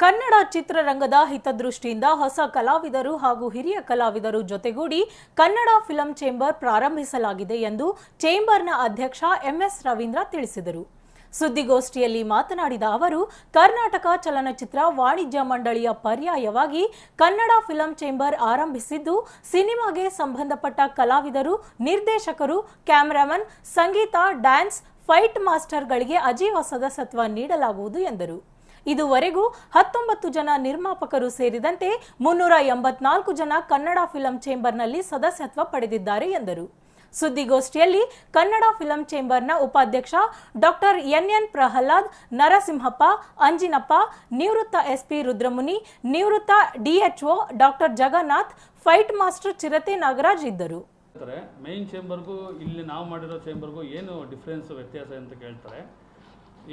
ಕನ್ನಡ ಚಿತ್ರರಂಗದ ಹಿತದೃಷ್ಟಿಯಿಂದ ಹೊಸ ಕಲಾವಿದರು ಹಾಗೂ ಹಿರಿಯ ಕಲಾವಿದರು ಜೊತೆಗೂಡಿ ಕನ್ನಡ ಫಿಲಂ ಚೇಂಬರ್ ಪ್ರಾರಂಭಿಸಲಾಗಿದೆ ಎಂದು ಚೇಂಬರ್ನ ಅಧ್ಯಕ್ಷ ಎಂಎಸ್ ರವೀಂದ್ರ ತಿಳಿಸಿದರು. ಸುದ್ದಿಗೋಷ್ಠಿಯಲ್ಲಿ ಮಾತನಾಡಿದ ಅವರು, ಕರ್ನಾಟಕ ಚಲನಚಿತ್ರ ವಾಣಿಜ್ಯ ಮಂಡಳಿಯ ಪರ್ಯಾಯವಾಗಿ ಕನ್ನಡ ಫಿಲಂ ಚೇಂಬರ್ ಆರಂಭಿಸಿದ್ದು, ಸಿನಿಮಾಗೆ ಸಂಬಂಧಪಟ್ಟ ಕಲಾವಿದರು, ನಿರ್ದೇಶಕರು, ಕ್ಯಾಮರಾಮನ್, ಸಂಗೀತ, ಡ್ಯಾನ್ಸ್, ಫೈಟ್ ಮಾಸ್ಟರ್ಗಳಿಗೆ ಅಜೀವ ಸದಸ್ಯತ್ವ ನೀಡಲಾಗುವುದು ಎಂದರು. ಇದುವರೆಗೂ ಹತ್ತೊಂಬತ್ತು ಜನ ನಿರ್ಮಾಪಕರು ಸೇರಿದಂತೆ ಮುನ್ನೂರ ಎಂಬತ್ನಾಲ್ಕು ಜನ ಕನ್ನಡ ಫಿಲಂ ಚೇಂಬರ್ನಲ್ಲಿ ಸದಸ್ಯತ್ವ ಪಡೆದಿದ್ದಾರೆ ಎಂದರು. ಸುದ್ದಿಗೋಷ್ಠಿಯಲ್ಲಿ ಕನ್ನಡ ಫಿಲಂ ಚೇಂಬರ್ನ ಉಪಾಧ್ಯಕ್ಷ ಡಾಕ್ಟರ್ ಎನ್ಎನ್ ಪ್ರಹ್ಲಾದ್, ನರಸಿಂಹಪ್ಪ, ಅಂಜಿನಪ್ಪ, ನಿವೃತ್ತ ಎಸ್ಪಿ ರುದ್ರಮುನಿ, ನಿವೃತ್ತ DHO doctor Jagannath, fight master ಚಿರತೆ ನಾಗರಾಜ್ ಇದ್ದರು. ಮೇನ್ ಚೇಂಬರ್ಗೂ ಇಲ್ಲಿ ನಾವು ಮಾಡಿರೋ ಚೇಂಬರ್ಗೂ ಏನು ಡಿಫ್ರೆನ್ಸ್ ವ್ಯತ್ಯಾಸ ಅಂತ ಕೇಳ್ತಾರೆ.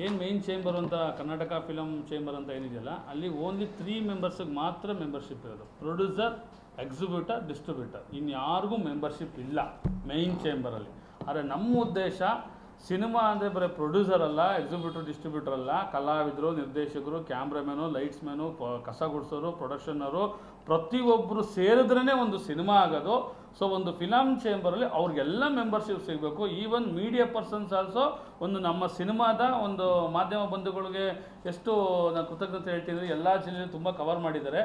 ಏನು ಮೇಯ್ನ್ ಚೇಂಬರ್ ಅಂತ, ಕರ್ನಾಟಕ ಫಿಲಮ್ ಚೇಂಬರ್ ಅಂತ ಏನಿದೆಯಲ್ಲ, ಅಲ್ಲಿ ಓನ್ಲಿ ತ್ರೀ ಮೆಂಬರ್ಸಿಗೆ ಮಾತ್ರ ಮೆಂಬರ್ಶಿಪ್ ಇರೋದು. ಪ್ರೊಡ್ಯೂಸರ್ ಎಕ್ಸಿಬ್ಯೂಟರ್ ಡಿಸ್ಟ್ರಿಬ್ಯೂಟರ್ ಇನ್ಯಾರಿಗೂ ಮೆಂಬರ್ಶಿಪ್ ಇಲ್ಲ ಮೇಯ್ನ್ ಚೇಂಬರಲ್ಲಿ ಆದರೆ ನಮ್ಮ ಉದ್ದೇಶ ಸಿನಿಮಾ ಅಂದರೆ ಬರೀ ಪ್ರೊಡ್ಯೂಸರ್ ಅಲ್ಲ ಎಕ್ಸಿಬ್ಯೂಟರ್ ಡಿಸ್ಟ್ರಿಬ್ಯೂಟರ್ ಅಲ್ಲ, ಕಲಾವಿದರು, ನಿರ್ದೇಶಕರು ಕ್ಯಾಮ್ರಾಮ್ಯಾನು ಲೈಟ್ಸ್ ಮ್ಯಾನು ಕಸ ಗುಡಿಸೋರು ಪ್ರೊಡಕ್ಷನರು ಪ್ರತಿಯೊಬ್ಬರು ಸೇರಿದ್ರೇ ಒಂದು ಸಿನಿಮಾ ಆಗೋದು. ಸೊ ಒಂದು ಫಿಲಮ್ ಚೇಂಬರಲ್ಲಿ ಅವ್ರಿಗೆಲ್ಲ ಮೆಂಬರ್ಶಿಪ್ ಸಿಗಬೇಕು. ಈವನ್ ಮೀಡಿಯಾ ಪರ್ಸನ್ಸ್ ಆಲ್ಸೋ ಒಂದು ನಮ್ಮ ಸಿನಿಮಾದ ಒಂದು ಮಾಧ್ಯಮ ಬಂಧುಗಳಿಗೆ ಎಷ್ಟು ನಾನು ಕೃತಜ್ಞತೆ ಹೇಳ್ತಿದ್ರೆ, ಎಲ್ಲ ಜಿಲ್ಲೆಯಲ್ಲಿ ತುಂಬ ಕವರ್ ಮಾಡಿದ್ದಾರೆ.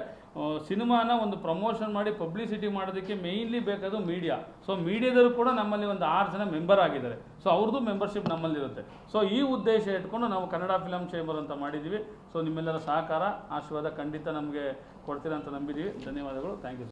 ಸಿನಿಮಾನ ಒಂದು ಪ್ರಮೋಷನ್ ಮಾಡಿ ಪಬ್ಲಿಸಿಟಿ ಮಾಡೋದಕ್ಕೆ ಮೇಯ್ನ್ಲಿ ಬೇಕಾದ ಮೀಡಿಯಾ ಸೊ ಮೀಡಿಯಾದವರು ಕೂಡ ನಮ್ಮಲ್ಲಿ ಒಂದು ಆರು ಜನ ಮೆಂಬರ್ ಆಗಿದ್ದಾರೆ. ಸೊ ಅವ್ರದ್ದು ಮೆಂಬರ್ಶಿಪ್ ನಮ್ಮಲ್ಲಿರುತ್ತೆ. ಸೊ ಈ ಉದ್ದೇಶ ಇಟ್ಕೊಂಡು ನಾವು ಕನ್ನಡ ಫಿಲಮ್ ಚೇಂಬರ್ ಅಂತ ಮಾಡಿದ್ದೀವಿ. ಸೊ ನಿಮ್ಮೆಲ್ಲರ ಸಹಕಾರ, ಆಶೀರ್ವಾದ ಖಂಡಿತ ನಮಗೆ ಕೊಡ್ತೀರಾ ಅಂತ ನಂಬಿದ್ದೀವಿ. ಧನ್ಯವಾದಗಳು. Thank you